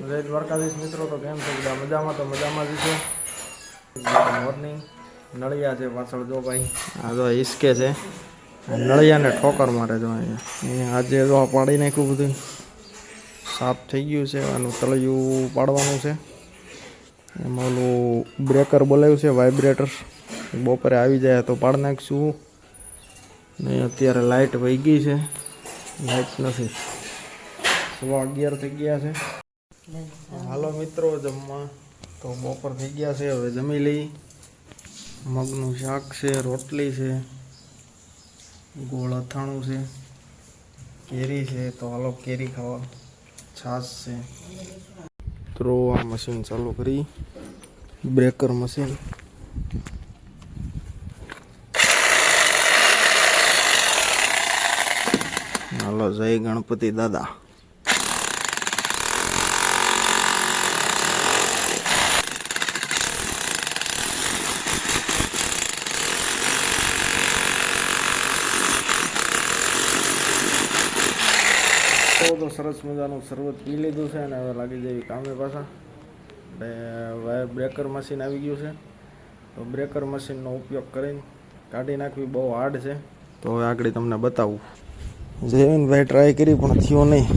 જય દ્વારકાધીશ મિત્રો, તો કેમ છે બધા? મજામાં? તો મજામાં જ છે. મોર્નિંગ નળિયા છે પાછળ, જો ભાઈ. આ જો હિસકે છે. નળિયાને ઠોકર મારે જો અહીંયા. આજે જો પાડી નાખ્યું બધું. સાફ થઈ ગયું છે, આનું તળિયું પાડવાનું છે. એમાં ઓલું બ્રેકર બોલાવ્યું છે, વાઇબ્રેટર. બપોરે આવી જાય તો પાડી નાખશું. ને અત્યારે લાઇટ વહી ગઈ છે. લાઇટ નથી. સવા અગિયાર થઈ ગયા છે. હાલો મિત્રો, જમવા. તો બપોર થઈ ગયા છે, હવે જમી લઈ. મગનું શાક છે, રોટલી છે, ગોળ અથાણું છે, કેરી છે. તો હાલો કેરી ખાવા છાશ છે. મિત્રો, આ મશીન ચાલુ કરી. બ્રેકર મશીન હાલો, જય ગણપતિ દાદા. તો તો સરસ મજાનું શરબત પી લીધું છે અને હવે લાગી જવી કામે પાછા. એટલે બ્રેકર મશીન આવી ગયું છે. તો બ્રેકર મશીનનો ઉપયોગ કરીને કાઢી નાખવી બહુ હાર્ડ છે. તો હવે આગળ તમને બતાવું. જયવીનભાઈ ટ્રાય કરી, પણ થયો નહીં.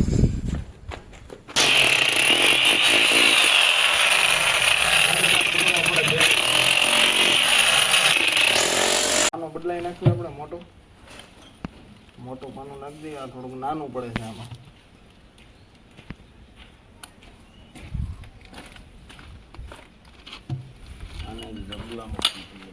બદલાઈ નાખ્યું આપણે મોટું. મોટું પાનું નાખી દઈએ, આ થોડુંક નાનું પડે છે આમાં. આને ડબલામાં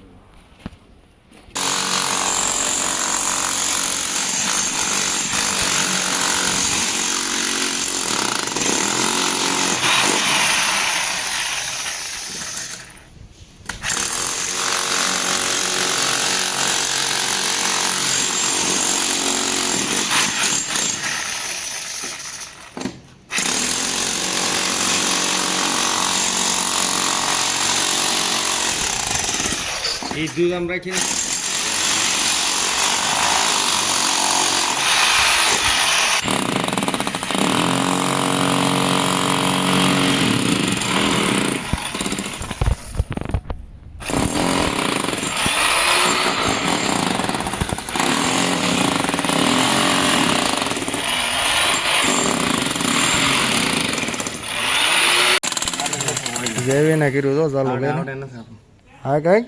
મૂકી દેવું. એ દૂધ આમ રાખીને જયવીને કર્યું તો ચાલુ આવડે લે આવડે નથી આપણને. હા કઈક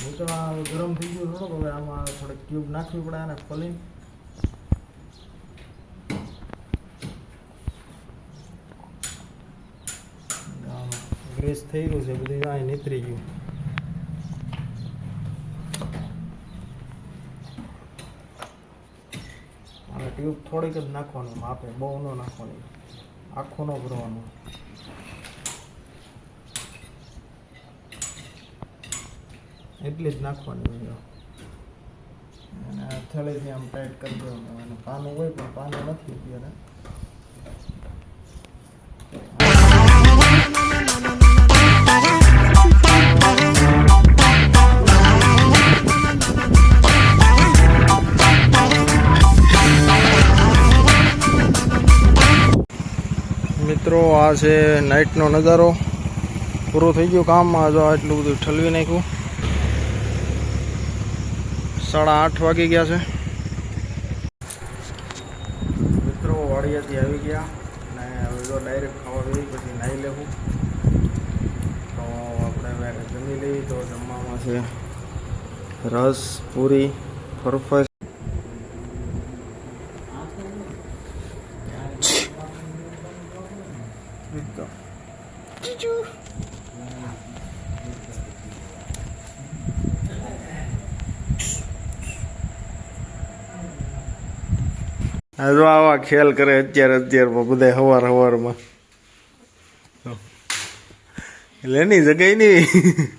હું તો આ ગરમ થઈ ગયું થોડુંક, હવે આમાં થોડીક ક્યુબ નાખવી પડે અને ખોલી ગ્રેસ થઈ ગયું છે, બધું અહીં નીતરી ગયું. અને ટ્યુબ થોડીક જ નાખવાની, માપે, બહુ ન નાખવાની. આખું ન ભરવાનું. એટલી જ નાખવાની હોય અને આ આમ ટાઈટ કરી દેવાનું. અને પાનું હોય પણ પાનું નથી અત્યારે. મિત્રો આ છે નાઇટનો નજારો. પૂરો થઈ ગયો કામમાં જો આટલું બધું ઠલવી નાખ્યું. સાડા આઠ વાગી ગયા છે. મિત્રો વાડિયાથી આવી ગયા અને હવે જો ડાયરેક્ટ ખાવા ગઈ પછી નાહી લેવું. તો આપણે હવે જમી લઈએ. તો જમવામાં છે રસ પૂરી ફરફર હા જો આવા ખેલ કરે અત્યારે અત્યારમાં બધા હવાર હવારમાં. એટલે એની જગ્યાએ નહીં.